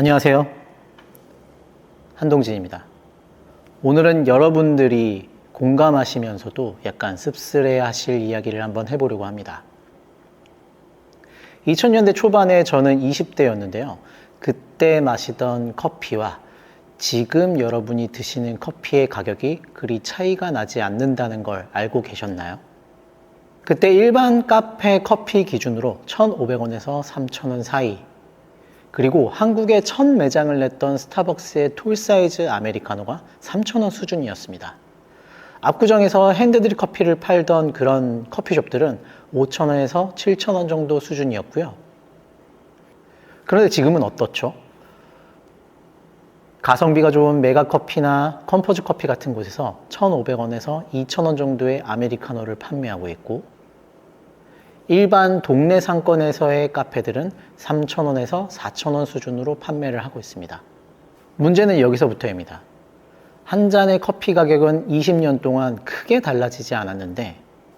안녕하세요. 한동진입니다. 오늘은 여러분들이 공감하시면서도 약간 씁쓸해 하실 이야기를 한번 해보려고 합니다. 2000년대 초반에 저는 20대였는데요. 그때 마시던 커피와 지금 여러분이 드시는 커피의 가격이 그리 차이가 나지 않는다는 걸 알고 계셨나요? 그때 일반 카페 커피 기준으로 1,500원에서 3,000원 사이 그리고 한국에 첫 매장을 냈던 스타벅스의 톨 사이즈 아메리카노가 3,000원 수준이었습니다. 압구정에서 핸드드립 커피를 팔던 그런 커피숍들은 5,000원에서 7,000원 정도 수준이었고요. 그런데 지금은 어떻죠? 가성비가 좋은 메가 커피나 컴포즈 커피 같은 곳에서 1,500원에서 2,000원 정도의 아메리카노를 판매하고 있고 일반 동네 상권에서의 카페들은 3,000원에서 4,000원 수준으로 판매를 하고 있습니다. 문제는 여기서부터입니다. 한 잔의 커피 가격은 20년 동안 크게 달라지지 않았는데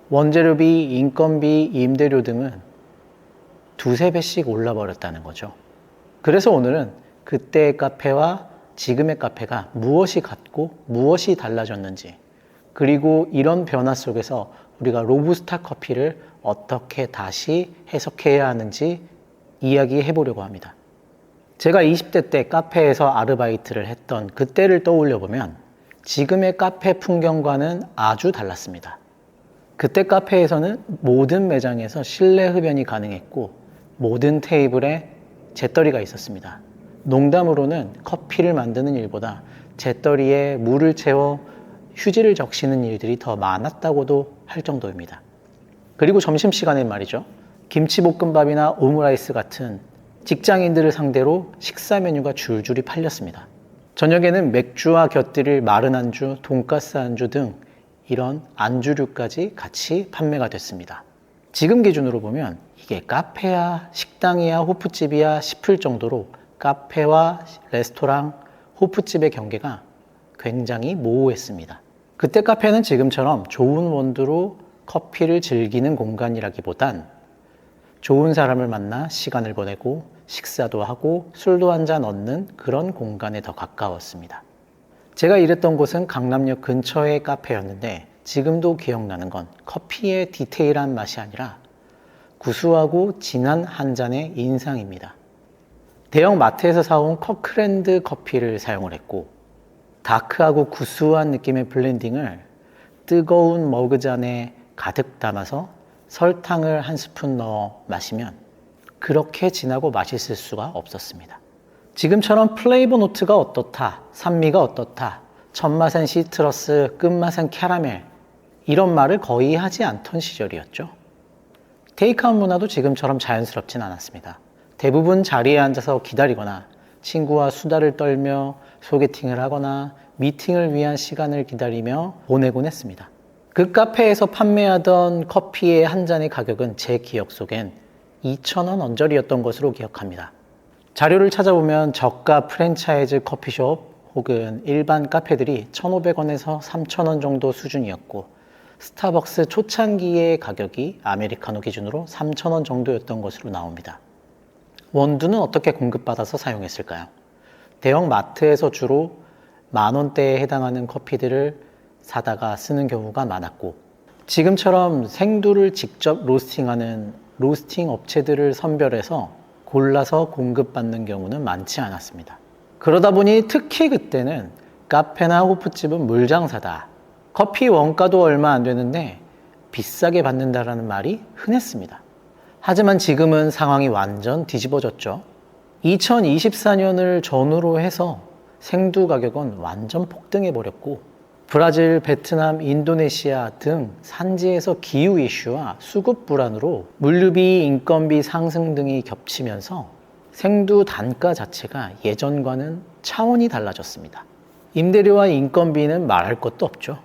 원재료비, 인건비, 임대료 등은 두세 배씩 올라버렸다는 거죠. 그래서 오늘은 그때의 카페와 지금의 카페가 무엇이 같고 무엇이 달라졌는지 그리고 이런 변화 속에서 우리가 로부스타 커피를 어떻게 다시 해석해야 하는지 이야기해 보려고 합니다. 제가 20대 때 카페에서 아르바이트를 했던 그때를 떠올려 보면 지금의 카페 풍경과는 아주 달랐습니다. 그때 카페에서는 모든 매장에서 실내 흡연이 가능했고 모든 테이블에 재떨이가 있었습니다. 농담으로는 커피를 만드는 일보다 재떨이에 물을 채워 휴지를 적시는 일들이 더 많았다고도 할 정도입니다. 그리고 점심시간엔 말이죠. 김치볶음밥이나 오므라이스 같은 직장인들을 상대로 식사 메뉴가 줄줄이 팔렸습니다. 저녁에는 맥주와 곁들일 마른 안주, 돈가스 안주 등 이런 안주류까지 같이 판매가 됐습니다. 지금 기준으로 보면 이게 카페야, 식당이야, 호프집이야 싶을 정도로 카페와 레스토랑, 호프집의 경계가 굉장히 모호했습니다. 그때 카페는 지금처럼 좋은 원두로 커피를 즐기는 공간이라기보단 좋은 사람을 만나 시간을 보내고 식사도 하고 술도 한 잔 얻는 그런 공간에 더 가까웠습니다. 제가 일했던 곳은 강남역 근처의 카페였는데 지금도 기억나는 건 커피의 디테일한 맛이 아니라 구수하고 진한 한 잔의 인상입니다. 대형 마트에서 사온 커크랜드 커피를 사용을 했고 다크하고 구수한 느낌의 블렌딩을 뜨거운 머그잔에 가득 담아서 설탕을 한 스푼 넣어 마시면 그렇게 진하고 맛있을 수가 없었습니다. 지금처럼 플레이버 노트가 어떻다, 산미가 어떻다, 첫맛은 시트러스, 끝맛은 캐러멜 이런 말을 거의 하지 않던 시절이었죠. 테이크아웃 문화도 지금처럼 자연스럽진 않았습니다. 대부분 자리에 앉아서 기다리거나 친구와 수다를 떨며 소개팅을 하거나 미팅을 위한 시간을 기다리며 보내곤 했습니다. 그 카페에서 판매하던 커피의 한 잔의 가격은 제 기억 속엔 2,000원 언저리였던 것으로 기억합니다. 자료를 찾아보면 저가 프랜차이즈 커피숍 혹은 일반 카페들이 1,500원에서 3,000원 정도 수준이었고 스타벅스 초창기의 가격이 아메리카노 기준으로 3,000원 정도였던 것으로 나옵니다. 원두는 어떻게 공급받아서 사용했을까요? 대형 마트에서 주로 만 원대에 해당하는 커피들을 사다가 쓰는 경우가 많았고 지금처럼 생두를 직접 로스팅하는 로스팅 업체들을 선별해서 골라서 공급받는 경우는 많지 않았습니다. 그러다 보니 특히 그때는 카페나 호프집은 물장사다. 커피 원가도 얼마 안 되는데 비싸게 받는다라는 말이 흔했습니다. 하지만 지금은 상황이 완전 뒤집어졌죠. 2024년을 전후로 해서 생두 가격은 완전 폭등해 버렸고 브라질, 베트남, 인도네시아 등 산지에서 기후 이슈와 수급 불안으로 물류비, 인건비 상승 등이 겹치면서 생두 단가 자체가 예전과는 차원이 달라졌습니다. 임대료와 인건비는 말할 것도 없죠.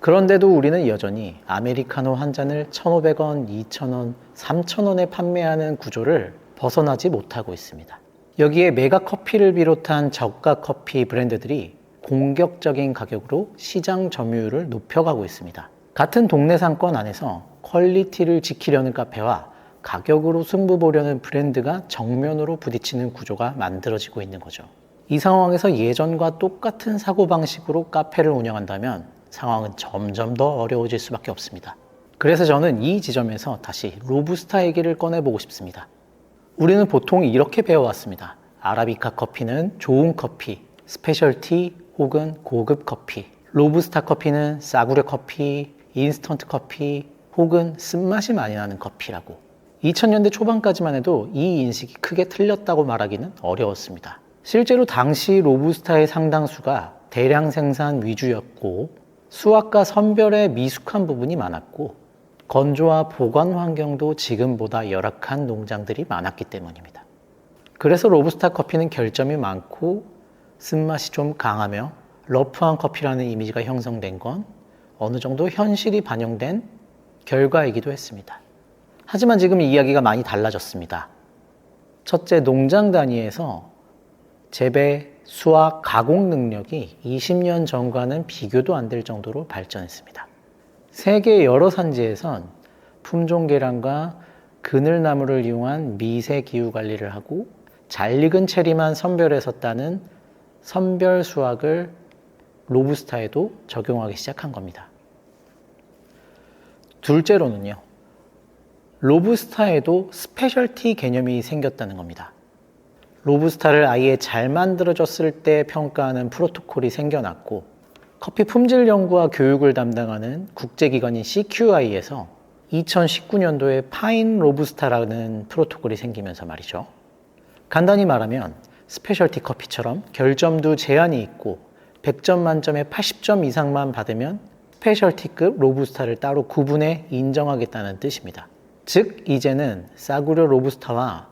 그런데도 우리는 여전히 아메리카노 한 잔을 1,500원, 2,000원, 3,000원에 판매하는 구조를 벗어나지 못하고 있습니다. 여기에 메가 커피를 비롯한 저가 커피 브랜드들이 공격적인 가격으로 시장 점유율을 높여가고 있습니다. 같은 동네 상권 안에서 퀄리티를 지키려는 카페와 가격으로 승부 보려는 브랜드가 정면으로 부딪히는 구조가 만들어지고 있는 거죠. 이 상황에서 예전과 똑같은 사고방식으로 카페를 운영한다면 상황은 점점 더 어려워질 수밖에 없습니다. 그래서 저는 이 지점에서 다시 로부스타 얘기를 꺼내보고 싶습니다. 우리는 보통 이렇게 배워왔습니다. 아라비카 커피는 좋은 커피, 스페셜티 혹은 고급 커피. 로부스타 커피는 싸구려 커피, 인스턴트 커피 혹은 쓴맛이 많이 나는 커피라고. 2000년대 초반까지만 해도 이 인식이 크게 틀렸다고 말하기는 어려웠습니다. 실제로 당시 로부스타의 상당수가 대량 생산 위주였고 수확과 선별에 미숙한 부분이 많았고 건조와 보관 환경도 지금보다 열악한 농장들이 많았기 때문입니다. 그래서 로부스타 커피는 결점이 많고 쓴맛이 좀 강하며 러프한 커피라는 이미지가 형성된 건 어느 정도 현실이 반영된 결과이기도 했습니다. 하지만 지금 이야기가 많이 달라졌습니다. 첫째, 농장 단위에서 재배, 수확, 가공 능력이 20년 전과는 비교도 안 될 정도로 발전했습니다. 세계 여러 산지에선 품종 개량과 그늘나무를 이용한 미세 기후 관리를 하고 잘 익은 체리만 선별해서 따는 선별 수확을 로부스타에도 적용하기 시작한 겁니다. 둘째로는요, 로부스타에도 스페셜티 개념이 생겼다는 겁니다. 로부스타를 아예 잘 만들어졌을 때 평가하는 프로토콜이 생겨났고, 커피 품질 연구와 교육을 담당하는 국제기관인 CQI에서 2019년도에 파인 로부스타라는 프로토콜이 생기면서 말이죠. 간단히 말하면 스페셜티 커피처럼 결점도 제한이 있고 100점 만점에 80점 이상만 받으면 스페셜티급 로부스타를 따로 구분해 인정하겠다는 뜻입니다. 즉 이제는 싸구려 로부스타와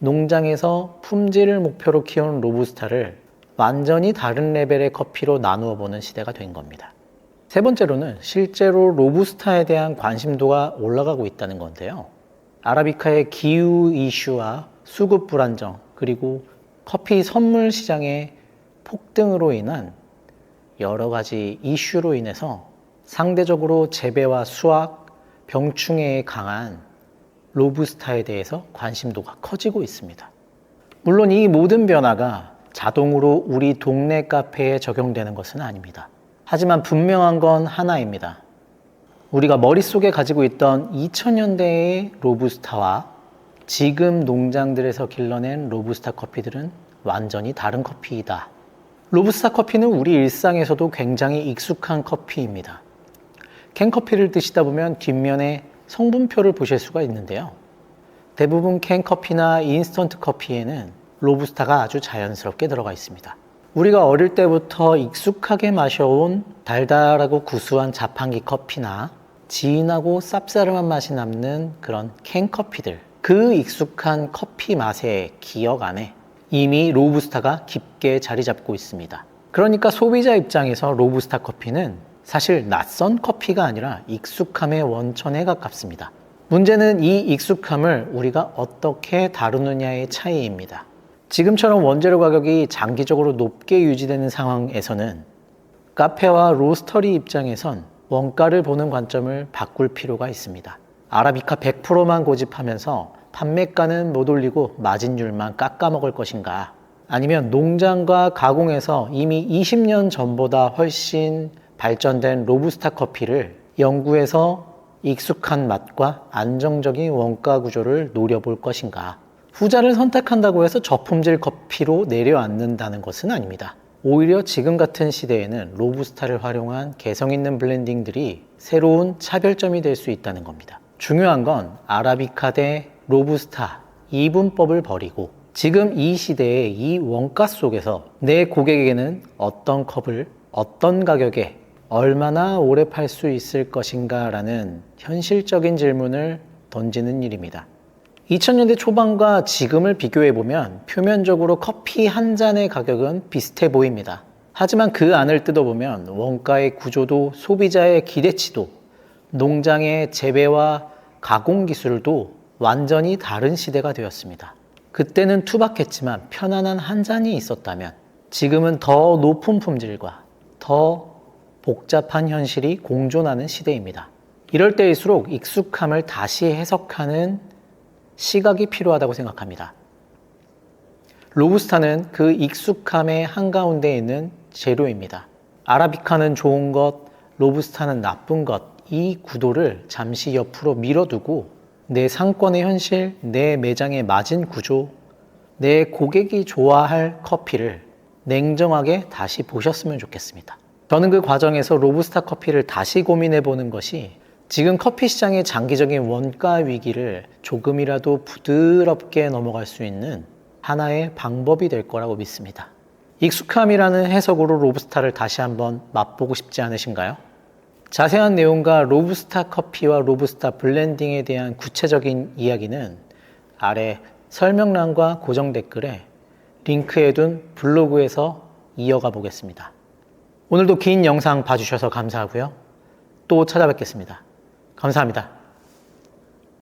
농장에서 품질을 목표로 키운 로부스타를 완전히 다른 레벨의 커피로 나누어 보는 시대가 된 겁니다. 세 번째로는 실제로 로부스타에 대한 관심도가 올라가고 있다는 건데요. 아라비카의 기후 이슈와 수급 불안정, 그리고 커피 선물 시장의 폭등으로 인한 여러 가지 이슈로 인해서 상대적으로 재배와 수확, 병충해에 강한 로부스타에 대해서 관심도가 커지고 있습니다. 물론 이 모든 변화가 자동으로 우리 동네 카페에 적용되는 것은 아닙니다. 하지만 분명한 건 하나입니다. 우리가 머릿속에 가지고 있던 2000년대의 로부스타와 지금 농장들에서 길러낸 로부스타 커피들은 완전히 다른 커피이다. 로부스타 커피는 우리 일상에서도 굉장히 익숙한 커피입니다. 캔커피를 드시다 보면 뒷면에 성분표를 보실 수가 있는데요. 대부분 캔커피나 인스턴트 커피에는 로부스타가 아주 자연스럽게 들어가 있습니다. 우리가 어릴 때부터 익숙하게 마셔온 달달하고 구수한 자판기 커피나 진하고 쌉싸름한 맛이 남는 그런 캔커피들. 그 익숙한 커피 맛의 기억 안에 이미 로부스타가 깊게 자리 잡고 있습니다. 그러니까 소비자 입장에서 로부스타 커피는 사실 낯선 커피가 아니라 익숙함의 원천에 가깝습니다. 문제는 이 익숙함을 우리가 어떻게 다루느냐의 차이입니다. 지금처럼 원재료 가격이 장기적으로 높게 유지되는 상황에서는 카페와 로스터리 입장에선 원가를 보는 관점을 바꿀 필요가 있습니다. 아라비카 100%만 고집하면서 판매가는 못 올리고 마진율만 깎아 먹을 것인가? 아니면 농장과 가공에서 이미 20년 전보다 훨씬 발전된 로부스타 커피를 연구해서 익숙한 맛과 안정적인 원가 구조를 노려볼 것인가? 후자를 선택한다고 해서 저품질 커피로 내려앉는다는 것은 아닙니다. 오히려 지금 같은 시대에는 로부스타를 활용한 개성 있는 블렌딩들이 새로운 차별점이 될 수 있다는 겁니다. 중요한 건 아라비카 대 로부스타 이분법을 버리고 지금 이 시대의 이 원가 속에서 내 고객에게는 어떤 컵을 어떤 가격에 얼마나 오래 팔 수 있을 것인가 라는 현실적인 질문을 던지는 일입니다. 2000년대 초반과 지금을 비교해 보면 표면적으로 커피 한 잔의 가격은 비슷해 보입니다. 하지만 그 안을 뜯어보면 원가의 구조도 소비자의 기대치도 농장의 재배와 가공 기술도 완전히 다른 시대가 되었습니다. 그때는 투박했지만 편안한 한 잔이 있었다면 지금은 더 높은 품질과 더 복잡한 현실이 공존하는 시대입니다. 이럴 때일수록 익숙함을 다시 해석하는 시각이 필요하다고 생각합니다. 로부스타는 그 익숙함의 한가운데 있는 재료입니다. 아라비카는 좋은 것, 로부스타는 나쁜 것, 이 구도를 잠시 옆으로 밀어두고 내 상권의 현실, 내 매장의 마진 구조, 내 고객이 좋아할 커피를 냉정하게 다시 보셨으면 좋겠습니다. 저는 그 과정에서 로부스타 커피를 다시 고민해 보는 것이 지금 커피 시장의 장기적인 원가 위기를 조금이라도 부드럽게 넘어갈 수 있는 하나의 방법이 될 거라고 믿습니다. 익숙함이라는 해석으로 로부스타를 다시 한번 맛보고 싶지 않으신가요? 자세한 내용과 로부스타 커피와 로부스타 블렌딩에 대한 구체적인 이야기는 아래 설명란과 고정 댓글에 링크해둔 블로그에서 이어가 보겠습니다. 오늘도 긴 영상 봐주셔서 감사하고요. 또 찾아뵙겠습니다. 감사합니다.